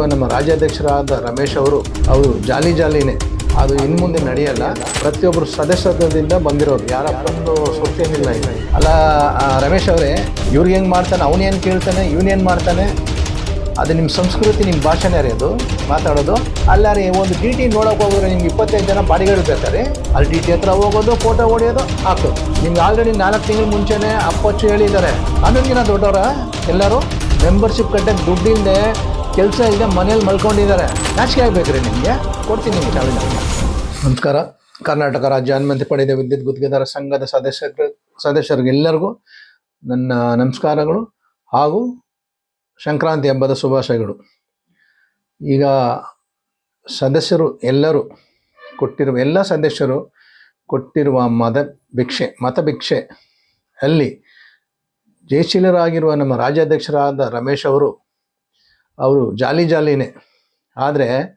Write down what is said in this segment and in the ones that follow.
ನಮ್ಮ ರಾಜ್ಯಾಧ್ಯಕ್ಷರಾದ ರಮೇಶ್ ಅವರು ಅವರು ಜಾಲಿ ಜಾಲಿನೇ. ಅದು ಇನ್ನು ಮುಂದೆ ನಡೆಯಲ್ಲ. ಪ್ರತಿಯೊಬ್ಬರು ಸದಸ್ಯತ್ವದಿಂದ ಬಂದಿರೋರು. ಯಾರಪ್ಪ ಒಂದು ಇಲ್ಲ ಅಲ್ಲ ರಮೇಶ್ ಅವರೇ ಇವ್ರಿಗೆ ಹೆಂಗೆ ಮಾಡ್ತಾನೆ ಅವನೇನು ಕೇಳ್ತಾನೆ ಇವನೇನು ಮಾಡ್ತಾನೆ? ಅದು ನಿಮ್ಮ ಸಂಸ್ಕೃತಿ ನಿಮ್ಮ ಭಾಷೆನೇ ರೀ ಅದು. ಮಾತಾಡೋದು. ಅಲ್ಲಾರೆ, ಒಂದು ಡಿ ಟಿ ನೋಡೋಕೆ ಹೋಗಿದ್ರೆ ನಿಮ್ಗೆ ಇಪ್ಪತ್ತೈದು ಜನ ಬಾಡಿಗಳು ಬೇಕಾರೆ. ಅಲ್ಲಿ ಡಿ ಟಿ ಹತ್ರ ಹೋಗೋದು, ಫೋಟೋ ಹೊಡೆಯೋದು, ಹಾಕು. ನಿಮ್ಗೆ ಆಲ್ರೆಡಿ ನಾಲ್ಕು ತಿಂಗಳ ಮುಂಚೆನೇ ಅಪ್ಪಚ್ಚು ಹೇಳಿದ್ದಾರೆ. ಹನ್ನೊಂದಿನ ದೊಡ್ಡವರ ಎಲ್ಲರೂ ಮೆಂಬರ್ಶಿಪ್ ಕಟ್ಟಕ್ಕೆ ದುಡ್ಡಿಲ್ಲದೆ ಕೆಲಸ ಇಲ್ಲದೆ ಮನೇಲಿ ಮಲ್ಕೊಂಡಿದ್ದಾರೆ. ನಾಚಿಕೆ ಆಗ್ಬೇಕ್ರಿ ನಿಮಗೆ. ಕೊಡ್ತೀನಿ ಚಾವಿನ. ನಮಸ್ಕಾರ. ಕರ್ನಾಟಕ ರಾಜ್ಯ ಅನುಮತಿ ಪಡೆದ ವಿದ್ಯುತ್ ಗುತ್ತಿಗೆದಾರ ಸಂಘದ ಸದಸ್ಯರು, ಸದಸ್ಯರಿಗೆಲ್ಲರಿಗೂ ನನ್ನ ನಮಸ್ಕಾರಗಳು ಹಾಗೂ ಸಂಕ್ರಾಂತಿ ಹಬ್ಬದ ಶುಭಾಶಯಗಳು. ಈಗ ಸದಸ್ಯರು ಎಲ್ಲರೂ ಕೊಟ್ಟಿರುವ, ಎಲ್ಲ ಸದಸ್ಯರು ಕೊಟ್ಟಿರುವ ಮತ ಭಿಕ್ಷೆ ಮತ ಭಿಕ್ಷೆ ಅಲ್ಲಿ ಜಯಶೀಲರಾಗಿರುವ ನಮ್ಮ ರಾಜ್ಯಾಧ್ಯಕ್ಷರಾದ ರಮೇಶ್ ಅವರು ಅವರು ಜಾಲಿ ಜಾಲಿನೇ. ಆದರೆ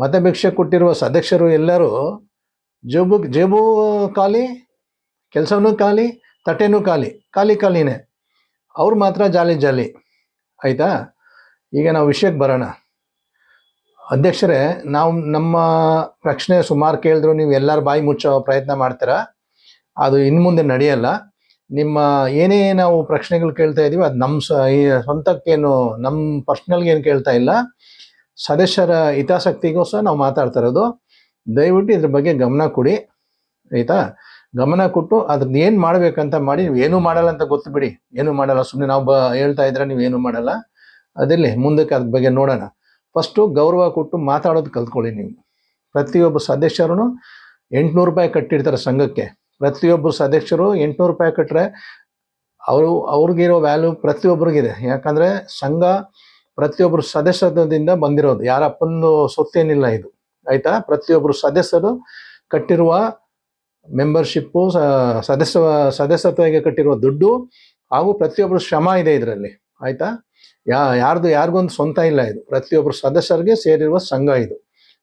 ಮತ ಭಿಕ್ಷೆ ಕೊಟ್ಟಿರುವ ಸದಸ್ಯರು ಎಲ್ಲರೂ ಜೇಬು ಜೇಬು ಖಾಲಿ ಕೆಲಸವೂ ಖಾಲಿ, ತಟ್ಟೆನೂ ಖಾಲಿ ಖಾಲಿ ಖಾಲಿನೇ. ಅವ್ರು ಮಾತ್ರ ಜಾಲಿ ಜಾಲಿ. ಆಯಿತಾ? ಈಗ ನಾವು ವಿಷಯಕ್ಕೆ ಬರೋಣ. ಅಧ್ಯಕ್ಷರೇ, ನಾವು ನಮ್ಮ ಪ್ರಶ್ನೆ ಸುಮಾರು ಕೇಳಿದ್ರು ನೀವು ಎಲ್ಲರ ಬಾಯಿ ಮುಚ್ಚೋ ಪ್ರಯತ್ನ ಮಾಡ್ತೀರಾ? ಅದು ಇನ್ನು ಮುಂದೆ ನಡೆಯಲ್ಲ. ನಿಮ್ಮ ಏನೇ ನಾವು ಪ್ರಶ್ನೆಗಳು ಕೇಳ್ತಾ ಇದ್ದೀವಿ ಅದು ನಮ್ಮ ಸ್ವಂತಕ್ಕೇನು ನಮ್ಮ ಪರ್ಸ್ನಲ್ಗೆ ಏನು ಕೇಳ್ತಾ ಇಲ್ಲ. ಸದಸ್ಯರ ಹಿತಾಸಕ್ತಿಗೋಸ್ಕರ ನಾವು ಮಾತಾಡ್ತಾ ಇರೋದು. ದಯವಿಟ್ಟು ಇದ್ರ ಬಗ್ಗೆ ಗಮನ ಕೊಡಿ. ಆಯಿತಾ? ಗಮನ ಕೊಟ್ಟು ಅದ್ರದ್ದು ಏನು ಮಾಡಬೇಕಂತ ಮಾಡಿ, ನೀವು ಏನೂ ಮಾಡಲ್ಲ ಅಂತ ಗೊತ್ತು ಬಿಡಿ. ಏನೂ ಮಾಡಲ್ಲ. ಸುಮ್ಮನೆ ನಾವು ಬ, ಹೇಳ್ತಾ ಇದ್ರೆ ನೀವು ಏನು ಮಾಡಲ್ಲ. ಅದಿರಲಿ, ಮುಂದಕ್ಕೆ ಅದ್ರ ಬಗ್ಗೆ ನೋಡೋಣ. ಫಸ್ಟು ಗೌರವ ಕೊಟ್ಟು ಮಾತಾಡೋದು ಕಲ್ತ್ಕೊಳ್ಳಿ ನೀವು. ಪ್ರತಿಯೊಬ್ಬ ಸದಸ್ಯರು ಎಂಟುನೂರು ರೂಪಾಯಿ ಕಟ್ಟಿರ್ತಾರೆ ಸಂಘಕ್ಕೆ. ಪ್ರತಿಯೊಬ್ಬರು ಸದಸ್ಯರು ಎಂಟುನೂರು ರೂಪಾಯಿ ಕಟ್ಟರೆ ಅವರು, ಅವ್ರಿಗಿರೋ ವ್ಯಾಲ್ಯೂ ಪ್ರತಿಯೊಬ್ಬರಿಗಿದೆ ಯಾಕಂದರೆ ಸಂಘ ಪ್ರತಿಯೊಬ್ಬರು ಸದಸ್ಯತ್ವದಿಂದ ಬಂದಿರೋದು. ಯಾರಪ್ಪಂದು ಸೊತ್ತೇನಿಲ್ಲ ಇದು. ಆಯಿತಾ? ಪ್ರತಿಯೊಬ್ಬರು ಸದಸ್ಯರು ಕಟ್ಟಿರುವ ಮೆಂಬರ್ಶಿಪ್ಪು ಸದಸ್ಯ ಸದಸ್ಯತ್ವಗೆ ಕಟ್ಟಿರುವ ದುಡ್ಡು ಹಾಗೂ ಪ್ರತಿಯೊಬ್ಬರು ಶ್ರಮ ಇದೆ ಇದರಲ್ಲಿ. ಆಯಿತಾ? ಯಾ, ಯಾರ್ದು ಯಾರಿಗೊಂದು ಸ್ವಂತ ಇಲ್ಲ ಇದು. ಪ್ರತಿಯೊಬ್ಬರು ಸದಸ್ಯರಿಗೆ ಸೇರಿರುವ ಸಂಘ ಇದು.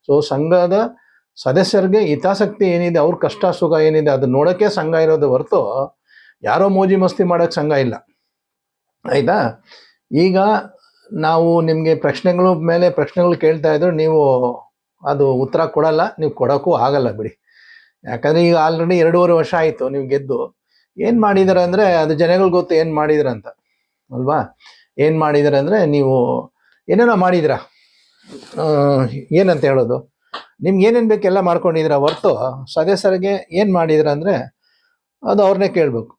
ಸೊ ಸಂಘದ ಸದಸ್ಯರಿಗೆ ಹಿತಾಸಕ್ತಿ ಏನಿದೆ, ಅವ್ರ ಕಷ್ಟ, ಸುಖ ಏನಿದೆ, ಅದು ನೋಡೋಕ್ಕೆ ಸಂಘ ಇರೋದು ಹೊರತು ಯಾರೋ ಮೋಜಿ ಮಸ್ತಿ ಮಾಡೋಕ್ಕೆ ಸಂಘ ಇಲ್ಲ. ಆಯಿತಾ? ಈಗ ನಾವು ನಿಮಗೆ ಪ್ರಶ್ನೆಗಳ ಮೇಲೆ ಪ್ರಶ್ನೆಗಳು ಕೇಳ್ತಾ ಇದ್ರು ನೀವು ಅದು ಉತ್ತರ ಕೊಡಲ್ಲ, ನೀವು ಕೊಡೋಕ್ಕೂ ಆಗಲ್ಲ ಬಿಡಿ. ಯಾಕಂದರೆ ಈಗ ಆಲ್ರೆಡಿ ಎರಡೂವರೆ ವರ್ಷ ಆಯಿತು ನೀವು ಗೆದ್ದು. ಏನು ಮಾಡಿದಾರೆ ಅಂದರೆ, ಅದು ಜನಗಳಿಗೆ ಗೊತ್ತು ಏನು ಮಾಡಿದಾರೆ ಅಂತ. ಅಲ್ವಾ? ಏನು ಮಾಡಿದಾರೆ ಅಂದರೆ ನೀವು ಏನೇನೋ ಮಾಡಿದ್ರಾ? ಏನಂತ ಹೇಳೋದು? ನಿಮ್ಗೆ ಏನೇನು ಬೇಕು ಎಲ್ಲ ಮಾಡ್ಕೊಂಡಿದ್ದೀರ ಹೊರ್ತು ಸದಸ್ಯರಿಗೆ ಏನು ಮಾಡಿದಿರ ಅಂದರೆ ಅದು ಅವ್ರನ್ನೇ ಕೇಳಬೇಕು.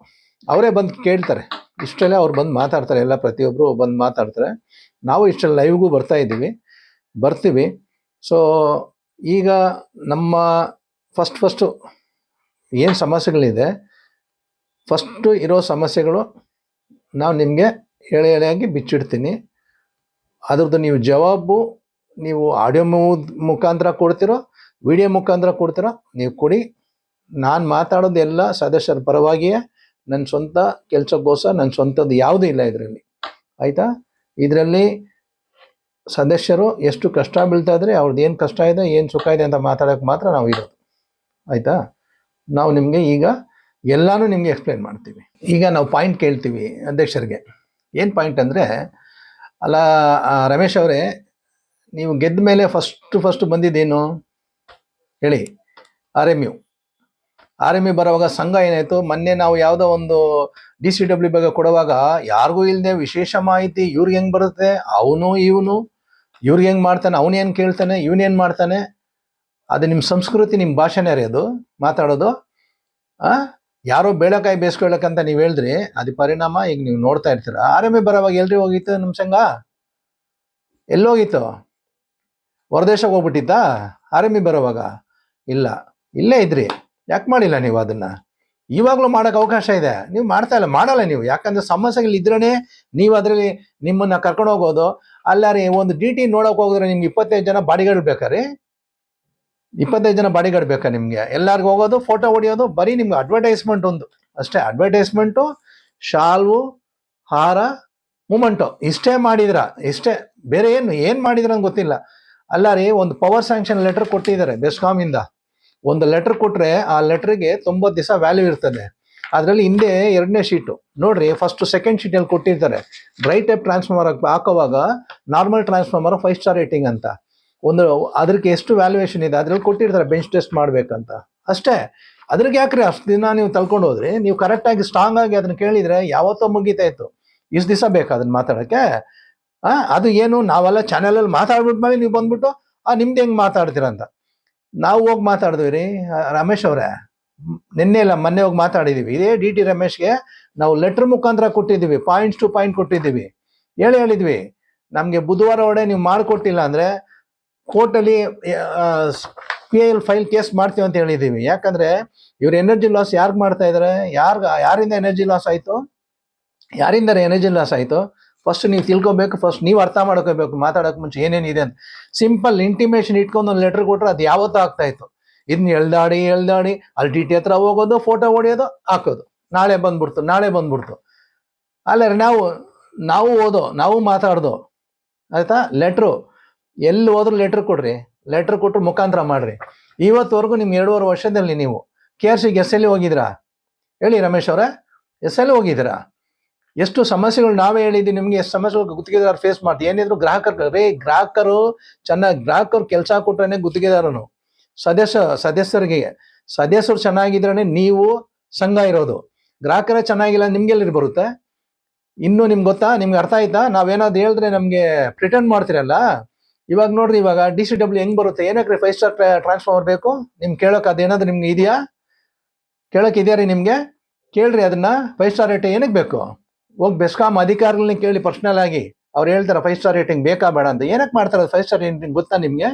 ಅವರೇ ಬಂದು ಕೇಳ್ತಾರೆ. ಇಷ್ಟೆಲ್ಲ ಅವ್ರು ಬಂದು ಮಾತಾಡ್ತಾರೆ. ಎಲ್ಲ ಪ್ರತಿಯೊಬ್ಬರು ಬಂದು ಮಾತಾಡ್ತಾರೆ. ನಾವು ಇಷ್ಟೆಲ್ಲ ಲೈವ್ಗೂ ಬರ್ತಾ ಇದ್ದೀವಿ. ಬರ್ತೀವಿ. ಸೊ ಈಗ ನಮ್ಮ ಫಸ್ಟ್ ಫಸ್ಟು ಏನು ಸಮಸ್ಯೆಗಳಿದೆ? ಫಸ್ಟು ಇರೋ ಸಮಸ್ಯೆಗಳು ನಾವು ನಿಮಗೆ ಎಳೆ ಎಳೆಯಾಗಿ ಬಿಚ್ಚಿಡ್ತೀನಿ. ಅದ್ರದ್ದು ನೀವು ಜವಾಬು ನೀವು ಆಡಿಯೋ ಮುಖಾಂತರ ಕೊಡ್ತಿರೋ ವಿಡಿಯೋ ಮುಖಾಂತರ ಕೊಡ್ತಿರೋ, ನೀವು ಕೊಡಿ. ನಾನು ಮಾತಾಡೋದು ಎಲ್ಲ ಸದಸ್ಯರ ಪರವಾಗಿಯೇ ನನ್ನ ಸ್ವಂತ ಕೆಲಸಕ್ಕೋಸ್ಕರ ನನ್ನ ಸ್ವಂತದ್ದು ಯಾವುದೂ ಇಲ್ಲ ಇದರಲ್ಲಿ. ಆಯಿತಾ? ಇದರಲ್ಲಿ ಸದಸ್ಯರು ಎಷ್ಟು ಕಷ್ಟ ಬೀಳ್ತಾ ಇದ್ರೆ ಅವ್ರದ್ದು ಏನು ಕಷ್ಟ ಇದೆ, ಏನು ಸುಖ ಇದೆ ಅಂತ ಮಾತಾಡೋಕೆ ಮಾತ್ರ ನಾವು ಇರೋದು. ಆಯಿತಾ? ನಾವು ನಿಮಗೆ ಈಗ ಎಲ್ಲಾನು ನಿಮಗೆ ಎಕ್ಸ್ಪ್ಲೇನ್ ಮಾಡ್ತೀವಿ. ಈಗ ನಾವು ಪಾಯಿಂಟ್ ಕೇಳ್ತೀವಿ ಅಧ್ಯಕ್ಷರಿಗೆ. ಏನು ಪಾಯಿಂಟ್ ಅಂದರೆ, ಅಲ್ಲ ರಮೇಶ್ ಅವರೇ ನೀವು ಗೆದ್ದ ಮೇಲೆ ಫಸ್ಟ್ ಫಸ್ಟ್ ಬಂದಿದ್ದೇನು? ಹೇಳಿ. R M U R M U ಬರುವಾಗ ಸಂಘ ಏನಾಯಿತು? ಮೊನ್ನೆ ನಾವು ಯಾವುದೋ ಒಂದು ಡಿ ಸಿ ಡಬ್ಲ್ಯೂ ಬಗ್ಗೆ ಕೊಡುವಾಗ ಯಾರಿಗೂ ಇಲ್ಲದೆ ವಿಶೇಷ ಮಾಹಿತಿ ಇವ್ರಿಗೆ ಹೆಂಗೆ ಬರುತ್ತೆ? ಅವನು, ಇವನು. ಇವ್ರಿಗೆ ಹೆಂಗೆ ಮಾಡ್ತಾನೆ? ಅವನೇನು ಕೇಳ್ತಾನೆ? ಇವನೇನು ಮಾಡ್ತಾನೆ? ಅದು ನಿಮ್ಮ ಸಂಸ್ಕೃತಿ ನಿಮ್ಮ ಭಾಷೆನೇ ರೀ ಅದು ಮಾತಾಡೋದು. ಯಾರೋ ಬೇಳೆಕಾಯಿ ಬೇಯಿಸ್ಕೊಳ್ಳಕ್ಕಂತ ನೀವು ಹೇಳಿದ್ರಿ, ಅದು ಪರಿಣಾಮ ಈಗ ನೀವು ನೋಡ್ತಾ ಇರ್ತೀರ? ಆರ್ ಎಂ ಬರೋವಾಗ ಎಲ್ರಿ ಹೋಗಿತ್ತು ನಮ್ಮ ಸಂಘ? ಎಲ್ಲೋಗಿತ್ತು ಹೊರದೇಶಕ್ಕೆ ಹೋಗ್ಬಿಟ್ಟಿದ್ದ? ಆರ್ಮಿ ಬರೋವಾಗ? ಇಲ್ಲ, ಇಲ್ಲೇ ಇದ್ರಿ. ಯಾಕೆ ಮಾಡಿಲ್ಲ ನೀವು ಅದನ್ನ? ಇವಾಗಲೂ ಮಾಡೋಕೆ ಅವಕಾಶ ಇದೆ. ನೀವು ಮಾಡ್ತಾ ಇಲ್ಲ, ಮಾಡಲ್ಲ ನೀವು. ಯಾಕಂದ್ರೆ ಸಮಸ್ಯೆಗಳು ಇದ್ರೇ ನೀವು ಅದರಲ್ಲಿ ನಿಮ್ಮನ್ನ ಕರ್ಕೊಂಡು ಹೋಗೋದು. ಅಲ್ಲಾರಿ, ಒಂದು ಡಿ ಟಿ ನೋಡೋಕೆ ಹೋಗಿದ್ರೆ ನಿಮ್ಗೆ ಇಪ್ಪತ್ತೈದು ಜನ ಬಾಡಿಗಳು ಬೇಕಾರಿ ಇಪ್ಪತ್ತೈದು ಜನ ಬಾಡಿಗಾರ್ಡ್ ಬೇಕಾ ನಿಮಗೆ? ಎಲ್ಲರಿಗೂ ಹೋಗೋದು ಫೋಟೋ ಹೊಡಿಯೋದು, ಬರೀ ನಿಮ್ಗೆ ಅಡ್ವರ್ಟೈಸ್ಮೆಂಟ್ ಒಂದು. ಅಷ್ಟೇ ಅಡ್ವರ್ಟೈಸ್ಮೆಂಟು ಶಾಲ್ವು ಹಾರ, ಮೂಮೆಂಟು. ಇಷ್ಟೇ ಮಾಡಿದ್ರ? ಇಷ್ಟೇ. ಬೇರೆ ಏನು ಏನು ಮಾಡಿದ್ರ ಗೊತ್ತಿಲ್ಲ. ಅಲ್ಲ ರೀ, ಒಂದು ಪವರ್ ಸ್ಯಾಂಕ್ಷನ್ ಲೆಟರ್ ಕೊಟ್ಟಿದ್ದಾರೆ ಬೆಸ್ಕಾಮಿಂದ ಒಂದು ಲೆಟರ್ ಕೊಟ್ರೆ ಆ ಲೆಟರ್ಗೆ ತೊಂಬತ್ತು ದಿವಸ ವ್ಯಾಲ್ಯೂ ಇರ್ತದೆ. ಅದರಲ್ಲಿ ಹಿಂದೆ ಎರಡನೇ ಶೀಟು ನೋಡ್ರಿ ಫಸ್ಟ್ ಸೆಕೆಂಡ್ ಶೀಟಲ್ಲಿ ಕೊಟ್ಟಿರ್ತಾರೆ. Dry type transformer ಹಾಕೋವಾಗ normal transformer five star rating ಅಂತ. ಒಂದು ಅದಕ್ಕೆ ಎಷ್ಟು ವ್ಯಾಲ್ಯೂಯೇಷನ್ ಇದೆ, ಅದ್ರಲ್ಲಿ ಕೊಟ್ಟಿರ್ತಾರೆ ಬೆಂಚ್ ಟೆಸ್ಟ್ ಮಾಡ್ಬೇಕಂತ. ಅಷ್ಟೇ. ಅದ್ರಿಗೆ ಯಾಕ್ರಿ ಅಷ್ಟು ದಿನ ನೀವು ತಳ್ಕೊಂಡು ಹೋದ್ರಿ? ನೀವು ಕರೆಕ್ಟಾಗಿ ಸ್ಟ್ರಾಂಗ್ ಆಗಿ ಅದನ್ನ ಕೇಳಿದ್ರೆ ಯಾವತ್ತೋ ಮುಗಿತಾ ಇತ್ತು. ಇಷ್ಟು ದಿವಸ ಬೇಕು ಅದನ್ನ ಮಾತಾಡಕ್ಕೆ? ಆ, ಅದು ಏನು? ನಾವೆಲ್ಲ ಚಾನೆಲಲ್ಲಿ ಮಾತಾಡ್ಬಿಟ್ಮೇಲೆ ನೀವು ಬಂದ್ಬಿಟ್ಟು, ಆ, ನಿಮ್ದು ಹೆಂಗ್ ಮಾತಾಡ್ತೀರ ಅಂತ. ನಾವು ಹೋಗಿ ಮಾತಾಡಿದ್ವಿ ರೀ ರಮೇಶ್ ಅವರೇ. ನಿನ್ನೆ ಇಲ್ಲ, ಮೊನ್ನೆ ಹೋಗಿ ಮಾತಾಡಿದೀವಿ. ಇದೇ ಡಿ ಟಿ ರಮೇಶ್ಗೆ ನಾವು ಲೆಟರ್ ಮುಖಾಂತರ ಕೊಟ್ಟಿದ್ದೀವಿ ಪಾಯಿಂಟ್ಸ್ ಟು ಪಾಯಿಂಟ್ ಕೊಟ್ಟಿದ್ದೀವಿ. ಹೇಳಿ ಹೇಳಿದ್ವಿ, ನಮಗೆ ಬುಧವಾರ ಒಡೆ ನೀವು ಮಾಡಿಕೊಟ್ಟಿಲ್ಲ ಅಂದ್ರೆ ಕೋರ್ಟಲ್ಲಿ ಪಿ ಎಲ್ ಫೈಲ್ ಕೇಸ್ ಮಾಡ್ತೀವಿ ಅಂತ ಹೇಳಿದ್ದೀವಿ. ಯಾಕಂದ್ರೆ ಇವ್ರ ಎನರ್ಜಿ ಲಾಸ್ ಯಾರ್ಗ್ ಮಾಡ್ತಾ ಇದ್ದಾರೆ ಯಾರ ಯಾರಿಂದ ಎನರ್ಜಿ ಲಾಸ್ ಆಯ್ತು? ಯಾರಿಂದ ಎನರ್ಜಿ ಲಾಸ್ ಆಯ್ತು? ಫಸ್ಟ್ ನೀವು ತಿಳ್ಕೊಬೇಕು ಫಸ್ಟ್ ನೀವು ಅರ್ಥ ಮಾಡ್ಕೋಬೇಕು, ಮಾತಾಡೋಕೆ ಮುಂಚೆ ಏನೇನಿದೆ ಅಂತ. ಸಿಂಪಲ್ ಇಂಟಿಮೇಷನ್ ಇಟ್ಕೊಂಡು ಒಂದು ಲೆಟರ್ ಕೊಟ್ಟರೆ ಅದು ಯಾವತ್ತೂ ಆಗ್ತಾ ಇತ್ತು. ಇದನ್ನ ಎಳ್ದಾಡಿ ಎಳ್ದಾಡಿ ಅಲ್ಲಿ ಟಿ ಟಿ ಹತ್ರ ಹೋಗೋದು ಫೋಟೋ ಹೊಡೆಯೋದು, ಹಾಕೋದು. ನಾಳೆ ಬಂದ್ಬಿಡ್ತು ನಾಳೆ ಬಂದ್ಬಿಡ್ತು. ಅಲ್ಲರೆ ನಾವು ನಾವು ಓದೋ, ನಾವು ಮಾತಾಡ್ದು, ಆಯ್ತಾ? ಲೆಟ್ರು ಎಲ್ಲಿ ಹೋದ್ರು ಲೆಟ್ರ್ ಕೊಡ್ರಿ. ಲೆಟ್ರ್ ಕೊಟ್ಟರು ಮುಖಾಂತರ ಮಾಡ್ರಿ. ಇವತ್ತುವರೆಗೂ ನಿಮ್ಗೆ ಎರಡೂವರೆ ವರ್ಷದಲ್ಲಿ ನೀವು. ಕೆ ಆರ್ ಸಿಗೆ ಎಸ್ ಎಲ್ಲಿ ಹೋಗಿದ್ರಾ ಹೇಳಿ ರಮೇಶ್ ಅವರೇ ಎಸ್ ಎಲ್ಲಿ ಹೋಗಿದ್ದೀರಾ? ಎಷ್ಟು ಸಮಸ್ಯೆಗಳು ನಾವೇ ಹೇಳಿದ್ವಿ, ನಿಮ್ಗೆ ಎಷ್ಟು ಸಮಸ್ಯೆಗಳು ಗುತ್ತಿಗೆದಾರ ಫೇಸ್ ಮಾಡ್ತೀವಿ. ಏನಿದ್ರು ಗ್ರಾಹಕರು ರೇ ಗ್ರಾಹಕರು ಚೆನ್ನಾಗಿ, ಗ್ರಾಹಕರು ಕೆಲಸ ಕೊಟ್ರೇನೆ ಗುತ್ತಿಗೆದಾರನು. ಸದಸ್ಯ, ಸದಸ್ಯರಿಗೆ, ಸದಸ್ಯರು ಚೆನ್ನಾಗಿದ್ರೇನೆ ನೀವು ಸಂಘ ಇರೋದು. ಗ್ರಾಹಕರೇ ಚೆನ್ನಾಗಿಲ್ಲ ನಿಮ್ಗೆಲ್ಲಿ ಬರುತ್ತೆ? ಇನ್ನು ನಿಮ್ಗೆ ಗೊತ್ತಾ? ನಿಮ್ಗೆ ಅರ್ಥ ಆಯ್ತಾ? ನಾವೇನಾದ್ರು ಹೇಳಿದ್ರೆ ನಮಗೆ ಪ್ರಿಟರ್ನ್ ಮಾಡ್ತೀರಲ್ಲ? ಇವಾಗ ನೋಡ್ರಿ, ಇವಾಗ ಡಿ ಸಿ ಡಬ್ಲ್ಯೂ ಹೆಂಗ್ ಬರುತ್ತೆ? ಏನಕ್ಕೆ ಫೈವ್ ಸ್ಟಾರ್ ಟ್ರಾನ್ಸ್ಫಾರ್ಮರ್ ಬೇಕು? ನಿಮ್ಗೆ ಕೇಳೋಕೆ ಅದೇನಾದ್ರು ನಿಮ್ಗೆ ಇದೆಯಾ? ಕೇಳೋಕೆ ಇದೆಯಾ ರೀ ನಿಮಗೆ? ಕೇಳ್ರಿ ಅದನ್ನ ಫೈವ್ ಸ್ಟಾರ್ ರೇಟ್ ಏನಕ್ಕೆ ಬೇಕು? ಹೋಗಿ ಬೆಸ್ಕಾಮ್ ಅಧಿಕಾರಿಗಳನ್ನ ಕೇಳಿ ಪರ್ಸನಲ್ ಆಗಿ ಅವ್ರು ಹೇಳ್ತಾರೆ ಫೈವ್ ಸ್ಟಾರ್ ರೇಟಿಂಗ್ ಬೇಕಾ ಬೇಡ ಅಂತ. ಏನಕ್ಕೆ ಮಾಡ್ತಾರೆ ಫೈವ್ ಸ್ಟಾರ್ ರೇಟಿಂಗ್ ಗೊತ್ತಾ ನಿಮಗೆ?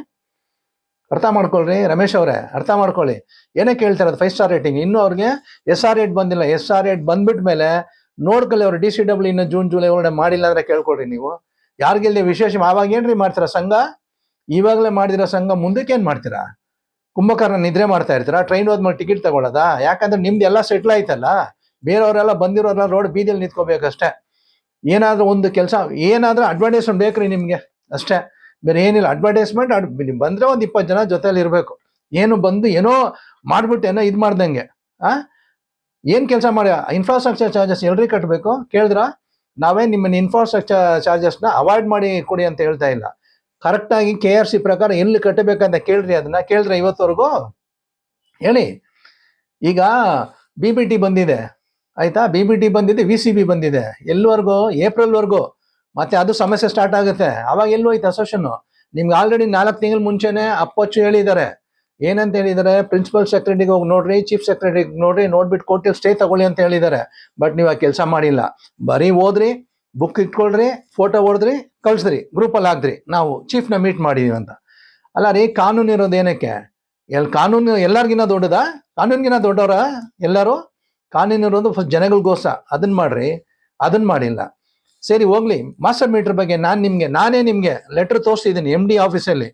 ಅರ್ಥ ಮಾಡ್ಕೊಳ್ರಿ ರಮೇಶ್ ಅವರೇ, ಅರ್ಥ ಮಾಡ್ಕೊಳ್ಳಿ. ಏನಕ್ಕೆ ಹೇಳ್ತಾರೆ ಅದು ಫೈವ್ ಸ್ಟಾರ್ ರೇಟಿಂಗ್ ಇನ್ನೂ ಅವ್ರಿಗೆ ಎಸ್ ಆರ್ ರೇಟ್ ಬಂದಿಲ್ಲ. ಎಸ್ ಆರ್ ರೇಟ್ ಬಂದ್ಬಿಟ್ಟ ಮೇಲೆ ನೋಡ್ಕೊಳ್ಳಿ ಅವ್ರು ಡಿ ಸಿ ಡಬ್ಲ್ಯೂ ಇನ್ನು ಜೂನ್ ಜುಲೈ ಒಳಗಡೆ ಮಾಡಿಲ್ಲ ಅಂದ್ರೆ ಕೇಳ್ಕೊಳ್ರಿ ನೀವು. ಯಾರಿಗೆಲ್ಲ ವಿಶೇಷ ಆವಾಗ ಏನ್ರಿ ಮಾಡ್ತೀರಾ ಸಂಘ? ಇವಾಗಲೇ ಮಾಡಿದಿರೋ ಸಂಘ ಮುಂದಕ್ಕೆ ಏನು ಮಾಡ್ತೀರಾ? ಕುಂಭಕರ್ಣ ನಿದ್ರೆ ಮಾಡ್ತಾ ಇರ್ತೀರಾ? ಟ್ರೈನ್ ಹೋದ್ಮೇಲೆ ಟಿಕೆಟ್ ತಗೊಳ್ಳೋದಾ? ಯಾಕಂದ್ರೆ ನಿಮ್ದು ಎಲ್ಲ ಸೆಟ್ಲ್ ಆಯ್ತಲ್ಲ? ಬೇರೆಯವರೆಲ್ಲ ಬಂದಿರೋರೆಲ್ಲ ರೋಡ್ ಬೀದಿಯಲ್ಲಿ ನಿಂತ್ಕೋಬೇಕಷ್ಟೇ ಏನಾದರೂ ಒಂದು ಕೆಲಸ, ಏನಾದ್ರೂ ಅಡ್ವರ್ಟೈಸ್ಮೆಂಟ್ ಬೇಕ್ರಿ ನಿಮಗೆ ಅಷ್ಟೇ. ಬೇರೆ ಏನಿಲ್ಲ ಅಡ್ವರ್ಟೈಸ್ಮೆಂಟ್ ಅಡ್ ನಿಮ್ಗೆ ಬಂದರೆ ಒಂದು ಇಪ್ಪತ್ತು ಜನ ಜೊತೆಯಲ್ಲಿ ಇರಬೇಕು. ಏನು ಬಂದು ಏನೋ ಮಾಡ್ಬಿಟ್ಟು ಏನೋ ಇದು ಮಾಡ್ದಂಗೆ, ಆ? ಏನು ಕೆಲಸ ಮಾಡಿ? ಇನ್ಫ್ರಾಸ್ಟ್ರಕ್ಚರ್ ಚಾರ್ಜಸ್ ಎಲ್ರಿಗೆ ಕಟ್ಟಬೇಕು ಕೇಳಿದ್ರ? ನಾವೇ ನಿಮ್ಮನ್ನ ಇನ್ಫ್ರಾಸ್ಟ್ರಕ್ಚರ್ ಚಾರ್ಜಸ್ನ ಅವಾಯ್ಡ್ ಮಾಡಿ ಕೊಡಿ ಅಂತ ಹೇಳ್ತಾ ಇಲ್ಲ. ಕರೆಕ್ಟಾಗಿ ಕೆ ಆರ್ ಸಿ ಪ್ರಕಾರ ಎಲ್ಲಿ ಕಟ್ಟಬೇಕಂತ ಕೇಳ್ರಿ ಅದನ್ನ. ಕೇಳಿದ್ರೆ ಇವತ್ತವರೆಗೂ ಹೇಳಿ. ಈಗ ಬಿ ಬಿ ಟಿ ಬಂದಿದೆ. ಆಯ್ತಾ? ಬಿ ಬಿ ಟಿ ಬಂದಿದೆ ವಿ ಸಿ ಬಿ ಬಂದಿದೆ. ಎಲ್ಲಿವರೆಗೂ ಏಪ್ರಿಲ್ವರೆಗೂ. ಮತ್ತೆ ಅದು ಸಮಸ್ಯೆ ಸ್ಟಾರ್ಟ್ ಆಗುತ್ತೆ. ಅವಾಗ ಎಲ್ಲೂ ಹೋಯ್ತು ಅಸೋಷನ್ ನಿಮ್ಗೆ ಆಲ್ರೆಡಿ ನಾಲ್ಕು ತಿಂಗಳ ಮುಂಚೆನೆ ಅಪ್ಪಚ್ಚು ಹೇಳಿದ್ದಾರೆ. ಏನಂತ ಹೇಳಿದ್ದಾರೆ? ಪ್ರಿನ್ಸಿಪಲ್ ಸೆಕ್ರೆಟರಿಗೆ ಹೋಗಿ ನೋಡ್ರಿ ಚೀಫ್ ಸೆಕ್ರೆಟರಿಗೆ ನೋಡ್ರಿ, ನೋಡ್ಬಿಟ್ಟು ಕೊಟ್ಟು ಸ್ಟೇ ತಗೊಳ್ಳಿ ಅಂತ ಹೇಳಿದ್ದಾರೆ. ಬಟ್ ನೀವು ಆ ಕೆಲಸ ಮಾಡಿಲ್ಲ. ಬರೀ ಓದ್ರಿ ಬುಕ್ ಇಟ್ಕೊಳ್ರಿ ಫೋಟೋ ಹೊಡೆದ್ರಿ ಕಳ್ಸ್ರಿ ಗ್ರೂಪಲ್ಲಿ ಹಾಕ್ದ್ರಿ. ನಾವು ಚೀಫ್ನ ಮೀಟ್ ಮಾಡಿದೀವಿ ಅಂತ. ಅಲ್ಲ ರೀ, ಕಾನೂನು ಇರೋದು ಏನಕ್ಕೆ? ಎಲ್ಲಿ ಕಾನೂನು ಎಲ್ಲರಿಗಿನ್ನ ದೊಡ್ಡದಾ? ಕಾನೂನಿಗಿನ ದೊಡ್ಡವರ? ಎಲ್ಲರೂ? ಕಾನೂನು ಇರೋದು ಫಸ್ಟ್ ಜನಗಳಿಗೋಸ್ಕರ ಅದನ್ನ ಮಾಡ್ರಿ ಅದನ್ನ ಮಾಡಿಲ್ಲ. ಸರಿ, ಹೋಗ್ಲಿ. ಮಾಸ್ಟರ್ ಮೀಟರ್ ಬಗ್ಗೆ ನಾನು ನಿಮಗೆ, ನಾನೇ ನಿಮಗೆ ಲೆಟರ್ ತೋರಿಸಿದ್ದೀನಿ ಎಂ ಡಿ ಆಫೀಸಲ್ಲಿ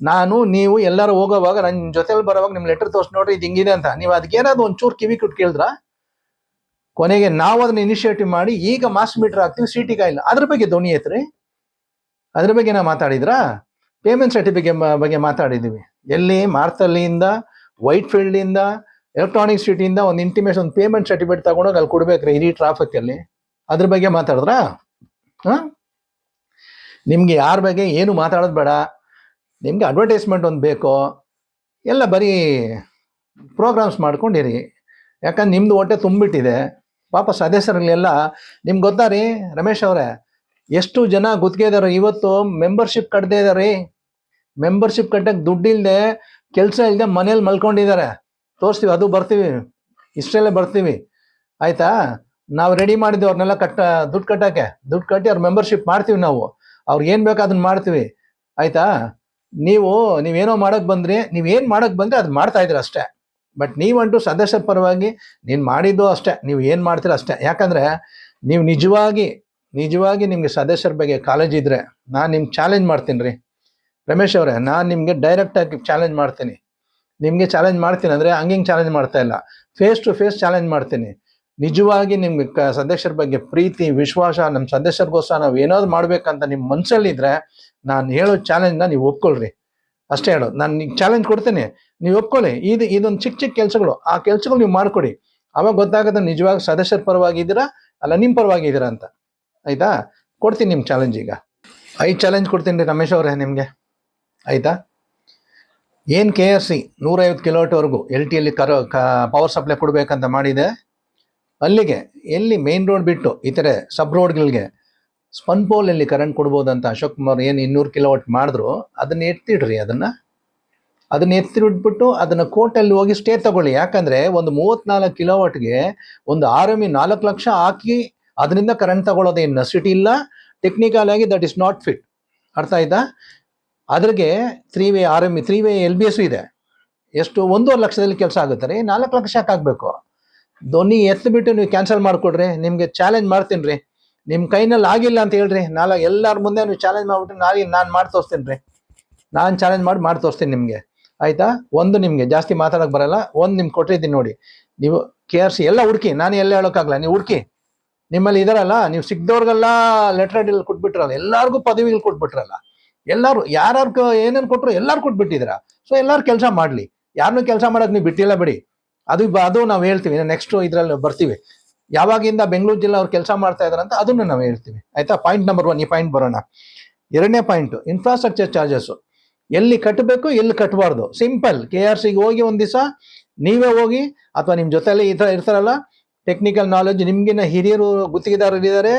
ನಾನು, ನೀವು ಎಲ್ಲರೂ ಹೋಗೋವಾಗ ನನ್ನ ಜೊತೆಲಿ ಬರೋವಾಗ ನಿಮ್ಮ ಲೆಟರ್ ತೋರಿಸಿ ನೋಡ್ರಿ ಇದು ಹಿಂಗಿದೆ ಅಂತ. ನೀವು ಅದಕ್ಕೆ ಏನಾದ್ರು ಒಂಚೂರು ಕಿವಿ ಕೊಟ್ಟು ಕೇಳಿದ್ರ? ಕೊನೆಗೆ ನಾವು ಅದನ್ನ ಇನಿಷಿಯೇಟಿವ್ ಮಾಡಿ ಈಗ ಮಾಸ್ ಮೀಟರ್ ಹಾಕ್ತೀವಿ ಸಿಟಿ ಕಾಯಿಲ್ಲ ಅದ್ರ ಬಗ್ಗೆ ಧ್ವನಿ ಐತ್ರಿ? ಅದ್ರ ಬಗ್ಗೆ ನಾ ಮಾತಾಡಿದ್ರಾ? ಪೇಮೆಂಟ್ ಸರ್ಟಿಫಿಕೇಟ್ ಬಗ್ಗೆ ಮಾತಾಡಿದೀವಿ. ಎಲ್ಲಿ? ಮಾರ್ತಲ್ಲಿಯಿಂದ ವೈಟ್ ಫೀಲ್ಡ್ ಇಂದ ಎಲೆಕ್ಟ್ರಾನಿಕ್ ಸಿಟಿಯಿಂದ ಒಂದು ಇಂಟಿಮೇಷನ್ ಪೇಮೆಂಟ್ ಸರ್ಟಿಫಿಕೇಟ್ ತಗೊಂಡೋಗಿ ಅಲ್ಲಿ ಕೊಡ್ಬೇಕ್ರಿ, ಇಡೀ ಟ್ರಾಫಿಕ್ ಅಲ್ಲಿ. ಅದ್ರ ಬಗ್ಗೆ ಮಾತಾಡಿದ್ರಾ? ಹಾಂ? ನಿಮಗೆ ಯಾರ ಬಗ್ಗೆ ಏನು ಮಾತಾಡೋದು ಬೇಡ. ನಿಮಗೆ ಅಡ್ವರ್ಟೈಸ್ಮೆಂಟ್ ಒಂದು ಬೇಕು? ಎಲ್ಲ ಬರೀ ಪ್ರೋಗ್ರಾಮ್ಸ್ ಮಾಡ್ಕೊಂಡಿರಿ. ಯಾಕಂದ್ರೆ ನಿಮ್ಮದು ಹೊಟ್ಟೆ ತುಂಬಿಟ್ಟಿದೆ. ಪಾಪ ಸದಸ್ಯರಲ್ಲೆಲ್ಲ ನಿಮ್ಗೆ ಗೊತ್ತಾ ರೀ ರಮೇಶ್ ಅವರೇ? ಎಷ್ಟು ಜನ ಗುತ್ತಿಗೆದಾರ ಇವತ್ತು ಮೆಂಬರ್ಶಿಪ್ ಕಟ್ಟದೇ ಇದಾರೆ ಮೆಂಬರ್ಶಿಪ್ ಕಟ್ಟಕ್ಕೆ ದುಡ್ಡಿಲ್ದೆ, ಕೆಲಸ ಇಲ್ಲದೆ ಮನೇಲಿ ಮಲ್ಕೊಂಡಿದ್ದಾರೆ. ತೋರಿಸ್ತೀವಿ, ಅದು ಬರ್ತೀವಿ. ಇಷ್ಟೇ ಬರ್ತೀವಿ. ಆಯ್ತಾ? ನಾವು ರೆಡಿ ಮಾಡಿದ್ವಿ ಅವ್ರನ್ನೆಲ್ಲ ಕಟ್ಟ, ದುಡ್ಡು ಕಟ್ಟಕ್ಕೆ. ದುಡ್ಡು ಕಟ್ಟಿ ಅವ್ರ ಮೆಂಬರ್ಶಿಪ್ ಮಾಡ್ತೀವಿ ನಾವು. ಅವ್ರಿಗೆ ಏನು ಬೇಕೋ ಅದನ್ನ ಮಾಡ್ತೀವಿ. ಆಯ್ತಾ? ನೀವು ನೀವೇನೋ ಮಾಡೋಕ್ಕೆ ಬಂದ್ರಿ ಏನು ಮಾಡೋಕೆ ಬಂದ್ರೆ ಅದು ಮಾಡ್ತಾ ಇದ್ದೀರ ಅಷ್ಟೇ. ಬಟ್ ನೀವಂಟು ಸದಸ್ಯರ ಪರವಾಗಿ ನೀನು ಮಾಡಿದ್ದು ಅಷ್ಟೇ. ನೀವು ಏನು ಮಾಡ್ತೀರ ಅಷ್ಟೇ. ಯಾಕಂದರೆ ನೀವು ನಿಜವಾಗಿ ನಿಜವಾಗಿ ನಿಮಗೆ ಸದಸ್ಯರ ಬಗ್ಗೆ ಕಾಲೇಜ್ ಇದ್ರೆ ನಾನು ನಿಮ್ಗೆ ಚಾಲೆಂಜ್ ಮಾಡ್ತೀನಿ ರೀ. ರಮೇಶ್ ಅವರೇ, ನಾನು ನಿಮಗೆ ಡೈರೆಕ್ಟಾಗಿ ಚಾಲೆಂಜ್ ಮಾಡ್ತೀನಿ. ನಿಮ್ಗೆ ಚಾಲೆಂಜ್ ಮಾಡ್ತೀನಿ ಅಂದ್ರೆ ಹಂಗಿಂಗ್ ಚಾಲೆಂಜ್ ಮಾಡ್ತಾ ಇಲ್ಲ. ಫೇಸ್ ಟು ಫೇಸ್ ಚಾಲೆಂಜ್ ಮಾಡ್ತೀನಿ. ನಿಜವಾಗಿ ನಿಮ್ಗೆ ಕ- ಸದಸ್ಯರ ಬಗ್ಗೆ ಪ್ರೀತಿ, ವಿಶ್ವಾಸ ನಮ್ಮ ಸದಸ್ಯರಿಗೋಸ್ಕರ ನಾವು ಏನಾದ್ರು ಮಾಡಬೇಕಂತ ನಿಮ್ಮ ಮನಸ್ಸಲ್ಲಿದ್ರೆ ನಾನು ಹೇಳೋ ಚಾಲೆಂಜ್ನ ನೀವು ಒಪ್ಕೊಳ್ರಿ. ಅಷ್ಟೇ ಹೇಳೋದು. ನಾನು ನಿಮ್ಗೆ ಚಾಲೆಂಜ್ ಕೊಡ್ತೀನಿ. ನೀವು ಒಪ್ಕೊಳ್ಳಿ. ಇದು, ಇದೊಂದು ಚಿಕ್ಕ ಚಿಕ್ಕ ಕೆಲಸಗಳು. ಆ ಕೆಲಸಗಳು ನೀವು ಮಾಡಿಕೊಡಿ. ಅವಾಗ ಗೊತ್ತಾಗುತ್ತೆ ನಿಜವಾಗ ಸದಸ್ಯರ ಪರವಾಗಿದ್ದೀರಾ? ಅಲ್ಲ ನಿಮ್ಮ ಪರವಾಗಿದ್ದೀರಾ ಅಂತ. ಆಯಿತಾ? ಕೊಡ್ತೀನಿ ನಿಮ್ಮ ಚಾಲೆಂಜ್ ಈಗ. ಐದು ಚಾಲೆಂಜ್ ಕೊಡ್ತೀನಿ ರೀ ರಮೇಶ್ ಅವರೇ ನಿಮಗೆ. ಆಯ್ತಾ? ಏನು ಕೆ ಆರ್ ಸಿ ನೂರೈವತ್ತು ಕಿಲೋಮೀಟರ್ವರೆಗೂ ಎಲ್ ಟಿಯಲ್ಲಿ ಕರ ಪವರ್ ಸಪ್ಲೈ ಕೊಡಬೇಕಂತ ಮಾಡಿದೆ. ಅಲ್ಲಿಗೆ ಎಲ್ಲಿ ಮೇನ್ ರೋಡ್ ಬಿಟ್ಟು ಇತರೆ ಸಬ್ ರೋಡ್ಗಳಿಗೆ ಸ್ಪನ್ ಪೋಲಲ್ಲಿ ಕರೆಂಟ್ ಕೊಡ್ಬೋದಂತ ಅಶೋಕ್ ಕುಮಾರ್ ಏನು ಇನ್ನೂರು ಕಿಲೋವಾಟ್ ಮಾಡಿದ್ರು, ಅದನ್ನ ಎತ್ತಿಡ್ರಿ ಅದನ್ನ. ಅದನ್ನ ಎತ್ತಿಡ್ಬಿಟ್ಟು ಅದನ್ನ ಕೋರ್ಟಲ್ಲಿ ಹೋಗಿ ಸ್ಟೇ ತಗೊಳ್ಳಿ. ಯಾಕಂದ್ರೆ ಒಂದು ಮೂವತ್ನಾಲ್ಕು ಕಿಲೋವಾಟ್ಗೆ ಒಂದು ಆರ್ ಎಂ ನಾಲ್ಕು ಲಕ್ಷ ಹಾಕಿ ಅದರಿಂದ ಕರೆಂಟ್ ತಗೊಳ್ಳೋದೇನು ನೆಸಿಟಿ ಇಲ್ಲ. ಟೆಕ್ನಿಕಲ್ ಆಗಿ ದಟ್ ಇಸ್ ನಾಟ್ ಫಿಟ್ ಅರ್ಥ ಆಯ್ತಾ? ಅದ್ರಿಗೆ three way R M three way L B S ಇದೆ. ಎಷ್ಟು ಒಂದೂವರೆ ಲಕ್ಷದಲ್ಲಿ ಕೆಲಸ ಆಗುತ್ತೆ ರೀ, ನಾಲ್ಕು ಲಕ್ಷ ಹಾಕಬೇಕು ಧ್ವನಿ ಎತ್ತು ಬಿಟ್ಟು ನೀವು ಕ್ಯಾನ್ಸಲ್ ಮಾಡಿಕೊಡ್ರಿ, ನಿಮಗೆ ಚಾಲೆಂಜ್ ಮಾಡ್ತೀನಿ ರೀ. ನಿಮ್ಮ ಕೈನಲ್ಲಿ ಆಗಿಲ್ಲ ಅಂತ ಹೇಳ್ರಿ ನಾಲ್ಕು ಎಲ್ಲರ ಮುಂದೆ ನೀವು ಚಾಲೆಂಜ್ ಮಾಡ್ಬಿಟ್ಟು ನಾಳೆ ನಾನು ಮಾಡಿ ತೋರಿಸ್ತೀನಿ ರೀ. ನಾನು ಚಾಲೆಂಜ್ ಮಾಡಿ ಮಾಡಿ ತೋರಿಸ್ತೀನಿ ನಿಮಗೆ. ಆಯ್ತಾ? ಒಂದು ನಿಮಗೆ, ಜಾಸ್ತಿ ಮಾತಾಡೋಕೆ ಬರಲ್ಲ, ಒಂದು ನಿಮ್ಗೆ ಕೊಟ್ಟಿದ್ದೀನಿ ನೋಡಿ. ನೀವು ಕೆ ಆರ್ ಸಿ ಎಲ್ಲ ಹುಡುಕಿ, ನಾನು ಎಲ್ಲ ಹೇಳೋಕ್ಕಾಗಲ್ಲ, ನೀವು ಹುಡುಕಿ. ನಿಮ್ಮಲ್ಲಿ ಇದಾರಲ್ಲ, ನೀವು ಸಿಕ್ದವ್ರಿಗೆಲ್ಲ ಲೆಟರ್ ಅಡಿಯಲ್ಲಿ ಕೊಟ್ಬಿಟ್ರಲ್ಲ, ಎಲ್ಲರಿಗೂ ಪದವಿಗಳು ಕೊಟ್ಬಿಟ್ರಲ್ಲ. ಎಲ್ಲರೂ ಯಾರ್ಯಾರು ಏನೇನು ಕೊಟ್ಟರು ಎಲ್ಲರೂ ಕೊಟ್ಬಿಟ್ಟಿದ್ದೀರಾ? ಸೊ ಎಲ್ಲರೂ ಕೆಲಸ ಮಾಡಲಿ. ಯಾರನ್ನೂ ಕೆಲಸ ಮಾಡೋಕೆ ನೀವು ಬಿಟ್ಟಿಲ್ಲ ಬಿಡಿ. ಅದು ಅದು ನಾವು ಹೇಳ್ತೀವಿ. ನೆಕ್ಸ್ಟ್ ಇದರಲ್ಲಿ ಬರ್ತೀವಿ. ಯಾವಾಗಿಂದ ಬೆಂಗಳೂರು ಜಿಲ್ಲೆ ಅವ್ರು ಕೆಲಸ ಮಾಡ್ತಾ ಇದಾರೆ ಅಂತ ಅದನ್ನು ನಾವು ಹೇಳ್ತೀವಿ. ಆಯ್ತಾ? ಪಾಯಿಂಟ್ ನಂಬರ್ ಒನ್ ಈ ಪಾಯಿಂಟ್ ಬರೋಣ. ಎರಡನೇ ಪಾಯಿಂಟ್ ಇನ್ಫ್ರಾಸ್ಟ್ರಕ್ಚರ್ ಚಾರ್ಜಸ್ಸು ಎಲ್ಲಿ ಕಟ್ಟಬೇಕು ಎಲ್ಲಿ ಕಟ್ಟಬಾರ್ದು ಸಿಂಪಲ್ ಕೆ ಆರ್ ಸಿಗೆ ಹೋಗಿ ಒಂದು ದಿವಸ, ನೀವೇ ಹೋಗಿ, ಅಥವಾ ನಿಮ್ಮ ಜೊತೆಯಲ್ಲಿ ಈ ಥರ ಇರ್ತಾರಲ್ಲ ಟೆಕ್ನಿಕಲ್ ನಾಲೆಜ್ ನಿಮಗಿನ ಹಿರಿಯರು ಗುತ್ತಿಗೆದಾರರು ಇದ್ದಾರೆ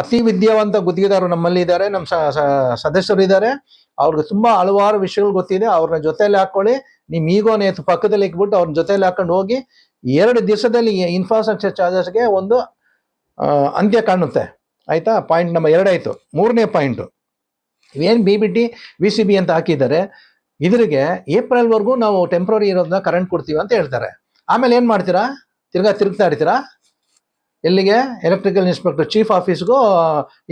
ಅತಿ ವಿದ್ಯಾವಂತ ಗುತ್ತಿಗೆದಾರರು ನಮ್ಮಲ್ಲಿ ಇದ್ದಾರೆ ನಮ್ಮ ಸದಸ್ಯರು ಇದ್ದಾರೆ. ಅವ್ರಿಗೆ ತುಂಬಾ ಹಲವಾರು ವಿಷಯಗಳು ಗೊತ್ತಿದೆ. ಅವ್ರನ್ನ ಜೊತೆಯಲ್ಲಿ ಹಾಕೊಳ್ಳಿ. ನಿಮ್ ಈಗೋನೇ ಪಕ್ಕದಲ್ಲಿ ಇಟ್ಬಿಟ್ಟು ಅವ್ರ ಜೊತೆಯಲ್ಲಿ ಹಾಕೊಂಡು ಹೋಗಿ ಎರಡು ದಿವಸದಲ್ಲಿ ಇನ್ಫ್ರಾಸ್ಟ್ರಕ್ಚರ್ ಚಾರ್ಜಸ್ಗೆ ಒಂದು ಅಂತ್ಯ ಕಾಣುತ್ತೆ. ಆಯ್ತಾ? ಪಾಯಿಂಟ್ ನಂಬರ್ ಎರಡಾಯ್ತು ಮೂರನೇ ಪಾಯಿಂಟು ಏನು B B T V C B ಅಂತ ಹಾಕಿದ್ದಾರೆ, ಇದ್ರಿಗೆ ಏಪ್ರಿಲ್ವರೆಗೂ ನಾವು ಟೆಂಪ್ರರಿ ಇರೋದನ್ನ ಕರೆಂಟ್ ಕೊಡ್ತೀವಿ ಅಂತ ಹೇಳ್ತಾರೆ. ಆಮೇಲೆ ಏನು ಮಾಡ್ತೀರಾ? ತಿರ್ಗಾ ತಿರುಗ್ತಾ ಇರ್ತೀರಾ? ಎಲ್ಲಿಗೆ? ಎಲೆಕ್ಟ್ರಿಕಲ್ ಇನ್ಸ್ಪೆಕ್ಟರ್ ಚೀಫ್ ಆಫೀಸ್ಗೂ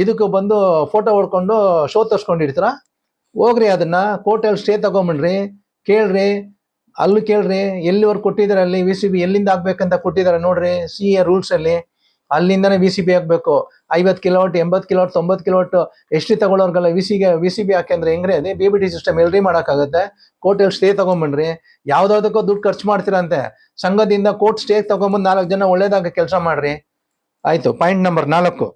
ಇದಕ್ಕೂ ಬಂದು ಫೋಟೋ ಹೊಡ್ಕೊಂಡು ಶೋ ತರ್ಸ್ಕೊಂಡಿರ್ತೀರ? ಹೋಗ್ರಿ ಅದನ್ನ ಕೋರ್ಟಲ್ಲಿ ಸ್ಟೇ ತಗೊಂಬಿಡ್ರಿ ಕೇಳ್ರಿ, ಅಲ್ಲೂ ಕೇಳ್ರಿ, ಎಲ್ಲಿವರೆಗೆ ಕೊಟ್ಟಿದ್ದಾರೆ ಅಲ್ಲಿ ವಿ ಸಿ ಬಿ ಎಲ್ಲಿಂದ ಆಗ್ಬೇಕಂತ ಕೊಟ್ಟಿದ್ದಾರೆ ನೋಡ್ರಿ ಸಿ ಎ ರೂಲ್ಸ್ ಅಲ್ಲಿ. ಅಲ್ಲಿಂದನೇ ವಿ ಸಿ ಬಿ ಹಾಕ್ಬೇಕು ಐವತ್ತು ಕಿಲೋಟ್ ಎಂಬತ್ತು ಕಿಲೋಟ್ ತೊಂಬತ್ತು ಕಿಲೋಟ್ ಎಷ್ಟು ತಗೊಳ್ಳೋರ್ಗೆಲ್ಲ ವಿ ಸಿಗೆ ವಿ ಸಿ ಬಿ ಹಾಕಂದ್ರೆ ಹೆಂಗ್ರಿ ಅದೇ? ಬಿ ಬಿ ಟಿ ಸಿಸ್ಟಮ್ ಎಲ್ರಿ ಮಾಡೋಕ್ಕಾಗತ್ತೆ. ಕೋರ್ಟಲ್ಲಿ ಸ್ಟೇ ತಗೊಂಬನ್ರಿ ಯಾವ್ದಾದಕ್ಕೂ ದುಡ್ಡು ಖರ್ಚು ಮಾಡ್ತೀರಂತೆ. ಸಂಘದಿಂದ ಕೋರ್ಟ್ ಸ್ಟೇ ತಗೊಂಬಂದು ನಾಲ್ಕು ಜನ ಒಳ್ಳೇದಾಗ ಕೆಲಸ ಮಾಡ್ರಿ. ಆಯ್ತು ಪಾಯಿಂಟ್ ನಂಬರ್ ನಾಲ್ಕು.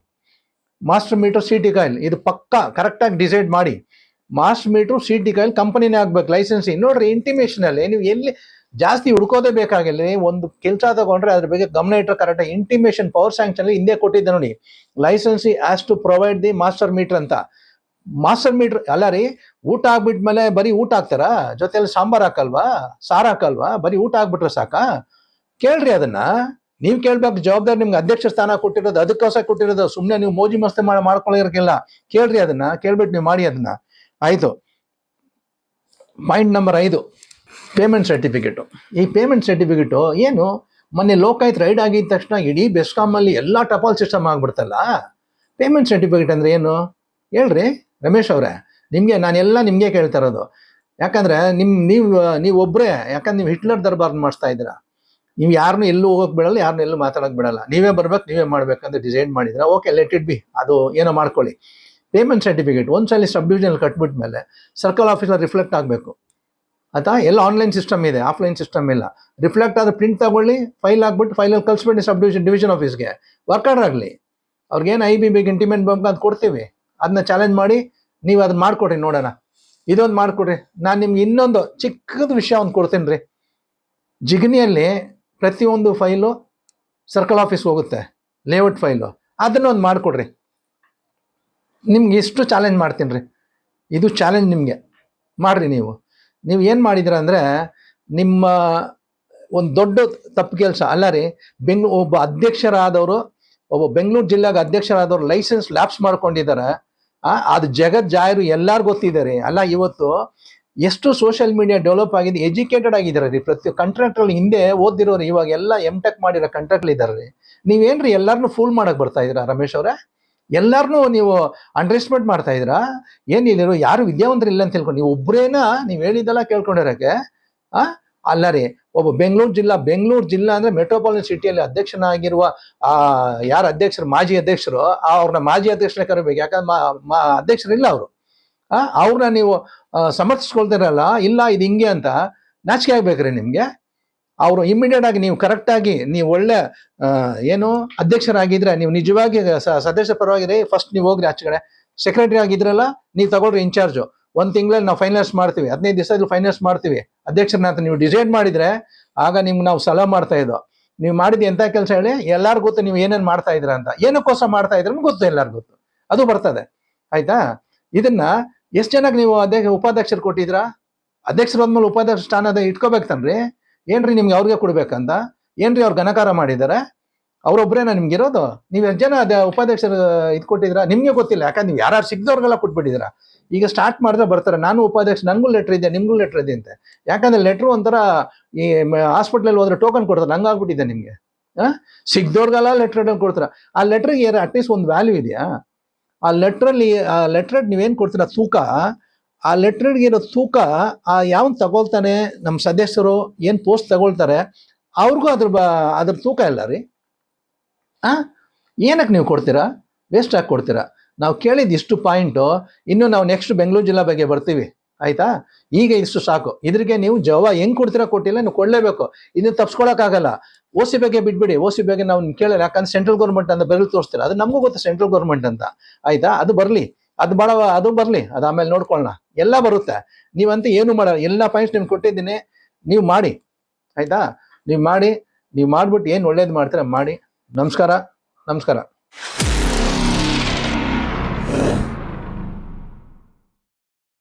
Master meter C T coil ಇದು ಪಕ್ಕಾ ಕರೆಕ್ಟಾಗಿ ಡಿಸೈಡ್ ಮಾಡಿ. ಮಾಸ್ಟರ್ ಮೀಟರ್ ಟಿ ಕಾಯಿಲ್ ಕಂಪನಿನೇ ಆಗ್ಬೇಕು ಲೈಸೆನ್ಸಿ ನೋಡ್ರಿ ಇಂಟಿಮೇಷನ್ ಅಲ್ಲಿ, ನೀವು ಎಲ್ಲಿ ಜಾಸ್ತಿ ಹುಡ್ಕೋದೇ ಬೇಕಾಗಿಲ್ಲ, ಒಂದು ಕೆಲಸ ತಗೊಂಡ್ರೆ ಅದ್ರ ಬಗ್ಗೆ ಗಮನ ಇಟ್ಟರೆ ಕರೆಕ್ಟಾಗಿ ಇಂಟಿಮೇಷನ್ ಪವರ್ ಸ್ಯಾಂಕ್ಷನ್ ಹಿಂದೆ ಕೊಟ್ಟಿದ್ದೆ ನೋಡಿ. Licensee as to provide the master meter ಅಂತ. ಮಾಸ್ಟರ್ ಮೀಟರ್ ಅಲ್ಲ ರೀ, ಊಟ ಆಗ್ಬಿಟ್ಮೇಲೆ ಬರೀ ಊಟ ಹಾಕ್ತಾರಾ? ಜೊತೆಯಲ್ಲಿ ಸಾಂಬಾರ್ ಹಾಕಲ್ವಾ? ಸಾರು ಹಾಕಲ್ವಾ? ಬರೀ ಊಟ ಆಗ್ಬಿಟ್ರೆ ಸಾಕಾ? ಕೇಳ್ರಿ ಅದನ್ನ. ನೀವ್ ಕೇಳ್ಬೇಕು, ಜವಾಬ್ದಾರಿ ನಿಮ್ಗೆ ಅಧ್ಯಕ್ಷ ಸ್ಥಾನ ಕೊಟ್ಟಿರೋದು ಅದಕ್ಕೋಸ್ಕರ ಕೊಟ್ಟಿರೋದು ಸುಮ್ಮನೆ ನೀವು ಮೋಜಿ ಮಸ್ತಿ ಮಾಡಿ ಮಾಡ್ಕೊಳ್ಳಿರಕ್ಕಿಲ್ಲ ಕೇಳ್ರಿ ಅದನ್ನ ಕೇಳ್ಬಿಟ್ಟು ನೀವು ಮಾಡಿ ಅದನ್ನ. ಆಯ್ತು ಪಾಯಿಂಟ್ ನಂಬರ್ ಐದು. ಪೇಮೆಂಟ್ ಸರ್ಟಿಫಿಕೇಟು ಈ ಪೇಮೆಂಟ್ ಸರ್ಟಿಫಿಕೇಟು ಏನು? ಮೊನ್ನೆ ಲೋಕಾಯ್ತು ರೈಡ್ ಆಗಿದ ತಕ್ಷಣ ಇಡೀ ಬೆಸ್ಕಾಮಲ್ಲಿ ಎಲ್ಲ ಟಪಾಲ್ ಸಿಸ್ಟಮ್ ಆಗ್ಬಿಡ್ತಲ್ಲ? ಪೇಮೆಂಟ್ ಸರ್ಟಿಫಿಕೇಟ್ ಅಂದ್ರೆ ಏನು? ಹೇಳ್ರಿ, ರಮೇಶ್ ಅವರೇ. ನಿಮಗೆ, ನಾನೆಲ್ಲ ನಿಮಗೆ ಕೇಳ್ತಾ ಇರೋದು. ಯಾಕಂದ್ರೆ ನಿಮ್ಮ ನೀವು ನೀವು ಒಬ್ಬರೇ ಯಾಕಂದ್ರೆ ನೀವು ಹಿಟ್ಲರ್ ದರ್ಬಾರ್ ಮಾಡಿಸ್ತಾ ಇದ್ದೀರಾ? ನೀವು ಯಾರನ್ನೂ ಎಲ್ಲೂ ಹೋಗೋಕೆ ಬಿಡಲ್ಲ ಯಾರನ್ನೂ ಎಲ್ಲೂ ಮಾತಾಡೋಕ್ಕೆ ಬಿಡಲ್ಲ. ನೀವೇ ಬರ್ಬೇಕು, ನೀವೇ ಮಾಡ್ಬೇಕಂತ ಡಿಸೈಡ್ ಮಾಡಿದ್ರೆ ಓಕೆ ಲೆಟ್ ಇಟ್ ಬಿ ಅದು ಏನೋ ಮಾಡ್ಕೊಳ್ಳಿ. ಪೇಮೆಂಟ್ ಸರ್ಟಿಫಿಕೇಟ್ ಒಂದ್ಸಲಿ ಸಬ್ ಡಿವಿಷನ್ ಕಟ್ಬಿಟ್ಮೇಲೆ ಸರ್ಕಲ್ ಆಫೀಸಲ್ಲಿ ರಿಫ್ಲೆಕ್ಟ್ ಆಗಬೇಕು. ಆಯ್ತಾ? ಎಲ್ಲ ಆನ್ಲೈನ್ ಸಿಸ್ಟಮ್ ಇದೆ ಆಫ್ಲೈನ್ ಸಿಸ್ಟಮ್ ಇಲ್ಲ. ರಿಫ್ಲೆಕ್ಟ್ ಆದ ಪ್ರಿಂಟ್ ತಗೊಳ್ಳಿ ಫೈಲ್ ಹಾಕ್ಬಿಟ್ಟು ಫೈಲಲ್ಲಿ ಕಳಿಸ್ಬಿಟ್ಟು ಸಬ್ ಡಿವಿಷನ್ ಡಿವಿಷನ್ ಆಫೀಸ್ಗೆ ವರ್ಕರ್ ಆಗಲಿ. ಅವ್ರಿಗೇನು ಐ ಬಿ ಬಿಗೆ ಇಂಟಿಮೆಂಟ್ ಬಂಕ್ ಅಂತ ಕೊಡ್ತೀವಿ. ಅದನ್ನ ಚಾಲೆಂಜ್ ಮಾಡಿ, ನೀವು ಅದನ್ನ ಮಾಡ್ಕೊಡ್ರಿ, ನೋಡೋಣ. ಇದೊಂದು ಮಾಡ್ಕೊಡ್ರಿ. ನಾನು ನಿಮ್ಗೆ ಇನ್ನೊಂದು ಚಿಕ್ಕದ ವಿಷಯ ಒಂದು ಕೊಡ್ತೀನಿ ರೀ ಜಿಗನಿಯಲ್ಲಿ ಪ್ರತಿಯೊಂದು ಫೈಲು ಸರ್ಕಲ್ ಆಫೀಸ್ ಹೋಗುತ್ತೆ, ಲೇಔಟ್ ಫೈಲು. ಅದನ್ನು ಒಂದು ಮಾಡಿಕೊಡ್ರಿ. ನಿಮ್ಗೆ ಇಷ್ಟು ಚಾಲೆಂಜ್ ಮಾಡ್ತೀನಿ ರೀ. ಇದು ಚಾಲೆಂಜ್ ನಿಮಗೆ. ಮಾಡಿರಿ ನೀವು. ನೀವು ಏನು ಮಾಡಿದ್ರ ಅಂದರೆ, ನಿಮ್ಮ ಒಂದು ದೊಡ್ಡ ತಪ್ಪು ಕೆಲಸ. ಅಲ್ಲ ರೀ ಬೆಂಗ್ ಒಬ್ಬ ಅಧ್ಯಕ್ಷರಾದವರು, ಒಬ್ಬ ಬೆಂಗಳೂರು ಜಿಲ್ಲೆಗೆ ಅಧ್ಯಕ್ಷರಾದವರು ಲೈಸೆನ್ಸ್ ಲ್ಯಾಪ್ಸ್ ಮಾಡ್ಕೊಂಡಿದ್ದಾರೆ ಅದು ಜಗತ್ ಜಾಯರು ಎಲ್ಲರೂ ಗೊತ್ತಿದ್ದಾರೆ ಅಲ್ಲ, ಇವತ್ತು ಎಷ್ಟು ಸೋಷಿಯಲ್ ಮೀಡಿಯಾ ಡೆವಲಪ್ ಆಗಿದೆ ಎಜುಕೇಟೆಡ್ ಆಗಿದ್ದಾರೆ ರೀ. ಪ್ರತಿ ಕಾಂಟ್ರಾಕ್ಟರ್ ಹಿಂದೆ ಓದಿರೋರು ಇವಾಗ ಎಲ್ಲ ಎಂ ಟೆಕ್ ಮಾಡಿರೋ ಕಾಂಟ್ರಾಕ್ಟ್ ಇದ್ದಾರೆ ರೀ. ನೀವೇನ್ರಿ ಎಲ್ಲರನ್ನೂ ಫೂಲ್ ಮಾಡಕ್ ಬರ್ತಾ ಇದ್ದೀರಾ ರಮೇಶ್ ಅವರೇ? ಎಲ್ಲರನ್ನೂ ನೀವು ಅಂಡರ್ ಮಾಡ್ತಾ ಇದ್ದೀರಾ? ಏನಿಲ್ಲಿರೋ ಯಾರು ವಿದ್ಯಾವಂತರು ಇಲ್ಲ ಅಂತ ತಿಳ್ಕೊಂಡು ನೀವು ಒಬ್ಬರೇನ ನೀವು ಹೇಳಿದ್ದೆಲ್ಲ ಕೇಳ್ಕೊಂಡಿರಕ್ಕೆ ಆ? ಅಲ್ಲ ರೀ, ಒಬ್ಬ ಬೆಂಗಳೂರು ಜಿಲ್ಲಾ ಬೆಂಗಳೂರು ಜಿಲ್ಲಾ ಅಂದ್ರೆ ಮೆಟ್ರೋಪಾಲಿಟನ್ ಸಿಟಿಯಲ್ಲಿ ಅಧ್ಯಕ್ಷನಾಗಿರುವ ಯಾರ ಅಧ್ಯಕ್ಷರು, ಮಾಜಿ ಅಧ್ಯಕ್ಷರು ಅವ್ರನ್ನ ಮಾಜಿ ಅಧ್ಯಕ್ಷರೇ ಕರಿಬೇಕು. ಯಾಕಂದ್ರೆ ಮಾ ಮಾ ಅಧ್ಯಕ್ಷರು ಇಲ್ಲ ಅವರು. ಅವ್ರನ್ನ ನೀವು ಸಮರ್ಥಿಸ್ಕೊಳ್ತಿರಲ್ಲ, ಇಲ್ಲ ಇದು ಹಿಂಗೆ ಅಂತ ನಾಚಿಕೆ ಆಗ್ಬೇಕ್ರಿ ನಿಮಗೆ. ಅವರು ಇಮಿಡಿಯೇಟ್ ಆಗಿ ನೀವು ಕರೆಕ್ಟ್ ಆಗಿ ನೀವು ಒಳ್ಳೆ ಏನು ಅಧ್ಯಕ್ಷರಾಗಿದ್ರೆ, ನೀವು ನಿಜವಾಗಿ ಸದಸ್ಯ ಪರವಾಗಿರಿ ಫಸ್ಟ್ ನೀವು ಹೋಗ್ರಿ ಆಚೆ ಕಡೆ. ಸೆಕ್ರೆಟರಿ ಆಗಿದ್ರಲ್ಲ, ನೀವು ತಗೊಳ್ರಿ ಇನ್ಚಾರ್ಜು ಒಂದು ತಿಂಗಳಲ್ಲಿ ನಾವು ಫೈನಾನ್ಸ್ ಮಾಡ್ತೀವಿ. ಹದಿನೈದು ದಿವಸದಲ್ಲಿ ಫೈನಾನ್ಸ್ ಮಾಡ್ತೀವಿ. ಅಧ್ಯಕ್ಷರನ್ನ ಅಂತ ನೀವು ಡಿಸೈಡ್ ಮಾಡಿದ್ರೆ, ಆಗ ನಿಮ್ಗೆ ನಾವು ಸಲಹೆ ಮಾಡ್ತಾ ಇದ್ದೋ ನೀವು ಮಾಡಿದ ಎಂಥ ಕೆಲಸ ಹೇಳಿ ಎಲ್ಲಾರ್ಗೂ ಗೊತ್ತು ನೀವು ಏನೇನ್ ಮಾಡ್ತಾ ಇದ್ರ ಅಂತ. ಏನಕ್ಕೋಸ್ಕರ ಮಾಡ್ತಾ ಇದ್ರೂ ಗೊತ್ತು ಎಲ್ಲಾರ್ಗೂ ಗೊತ್ತು. ಅದು ಬರ್ತದೆ. ಆಯ್ತಾ? ಇದನ್ನ ಎಷ್ಟು ಜನಕ್ಕೆ ನೀವು ಅಧ್ಯಕ್ಷ, ಉಪಾಧ್ಯಕ್ಷರು ಕೊಟ್ಟಿದ್ರಾ? ಅಧ್ಯಕ್ಷರು ಆದ್ಮೇಲೆ ಉಪಾಧ್ಯಕ್ಷ ಸ್ಥಾನದ ಇಟ್ಕೋಬೇಕು ತಾನ್ರಿ. ಏನ್ರಿ ನಿಮ್ಗೆ ಅವ್ರಿಗೆ ಕೊಡ್ಬೇಕಂತ? ಏನ್ರಿ ಅವ್ರು ಘನಕಾರ ಮಾಡಿದ್ದಾರೆ ಅವ್ರೊಬ್ರೇನ ನಿಮ್ಗೆ ಇರೋದು? ನೀವು ಎಷ್ಟು ಜನ ಅದೇ ಉಪಾಧ್ಯಕ್ಷರು ಇದು ಕೊಟ್ಟಿದ್ರ? ನಿಮಗೆ ಗೊತ್ತಿಲ್ಲ, ಯಾಕಂದ್ರೆ ನೀವು ಯಾರು ಸಿಗ್ದವ್ರಿಗೆಲ್ಲ ಕೊಟ್ಬಿಟ್ಟಿದ್ದೀರಾ ಈಗ ಸ್ಟಾರ್ಟ್ ಮಾಡಿದ್ರೆ ಬರ್ತಾರೆ. ನಾನು ಉಪಾಧ್ಯಕ್ಷ ನನಗೂ ಲೆಟ್ರ್ ಇದೆ, ನಿಮಗೂ ಲೆಟ್ರ್ ಇದೆ ಅಂತೆ. ಯಾಕಂದ್ರೆ ಲೆಟ್ರ್ ಒಂಥರ ಈ ಹಾಸ್ಪಿಟ್ಲಲ್ಲಿ ಹೋದ್ರೆ ಟೋಕನ್ ಕೊಡ್ತಾರೆ ನಂಗಾಗ್ಬಿಟ್ಟಿದೆ ನಿಮಗೆ. ಹಾಂ? ಸಿಗ್ದವ್ರಿಗೆಲ್ಲ ಲೆಟ್ರ್ ಕೊಡ್ತಾರೆ. ಆ ಲೆಟ್ರಿಗೆ ಅಟ್ಲೀಸ್ಟ್ ಒಂದು ವ್ಯಾಲ್ಯೂ ಇದೆಯಾ? ಆ ಲೆಟ್ರಲ್ಲಿ ಆ ಲೆಟ್ರ್ ನೀವೇನು ಕೊಡ್ತೀರ? ತೂಕ? ಆ ಲೆಟ್ರಿಗೆ ಇರೋ ತೂಕ, ಆ ಯಾವನ್ ತಗೊಳ್ತಾನೆ? ನಮ್ಮ ಸದಸ್ಯರು ಏನು ಪೋಸ್ಟ್ ತಗೊಳ್ತಾರೆ? ಅವ್ರಿಗೂ ಅದ್ರ ಬ, ಅದ್ರ ತೂಕ ಇಲ್ಲ ರೀ. ಆ? ಏನಕ್ಕೆ ನೀವು ಕೊಡ್ತೀರಾ? ವೇಸ್ಟ್ ಆಗಿ ಕೊಡ್ತೀರಾ? ನಾವು ಕೇಳಿದ್ದು ಇಷ್ಟು ಪಾಯಿಂಟು ಇನ್ನು ನಾವು ನೆಕ್ಸ್ಟ್ ಬೆಂಗಳೂರು ಜಿಲ್ಲಾ ಬಗ್ಗೆ ಬರ್ತೀವಿ. ಆಯ್ತಾ? ಈಗ ಇಷ್ಟು ಸಾಕು. ಇದ್ರಿಗೆ ನೀವು ಜವ ಹೆಂಗ್ ಕೊಡ್ತೀರಾ ಕೊಟ್ಟಿಲ್ಲ, ನೀವು ಕೊಡ್ಲೇಬೇಕು. ಇದನ್ನ ತಪ್ಸ್ಕೊಳಕ್ಕಾಗಲ್ಲ. ಓ ಸಿ ಬಗ್ಗೆ ಬಿಟ್ಬಿಡಿ. ಓ ಸಿ ಬಗ್ಗೆ ನಾವು ಕೇಳಲ್ಲ. ಯಾಕಂದ್ರೆ ಸೆಂಟ್ರಲ್ ಗೌರ್ಮೆಂಟ್ ಅಂತ ಬೆರಳು ತೋರಿಸ್ತೀರ. ಅದು ನಮಗೂ ಗೊತ್ತು ಸೆಂಟ್ರಲ್ ಗೌರ್ಮೆಂಟ್ ಅಂತ. ಆಯ್ತಾ? ಅದು ಬರಲಿ. ಅದು ಬಡ, ಅದು ಬರಲಿ. ಅದು ಆಮೇಲೆ ನೋಡ್ಕೊಳ್ಳೋಣ ಎಲ್ಲ ಬರುತ್ತೆ. ನೀವಂತ ಏನು ಮಾಡಲ್ಲ ಎಲ್ಲ ಪಾಯಿಂಟ್ಸ್ ನಿಮ್ಗೆ ಕೊಟ್ಟಿದ್ದೀನಿ. ನೀವು ಮಾಡಿ. ಆಯ್ತಾ? ನೀವು ಮಾಡಿ. ನೀವು ಮಾಡ್ಬಿಟ್ಟು ಏನು ಒಳ್ಳೇದು ಮಾಡ್ತೀರಾ, ಮಾಡಿ. ನಮಸ್ಕಾರ. ನಮಸ್ಕಾರ.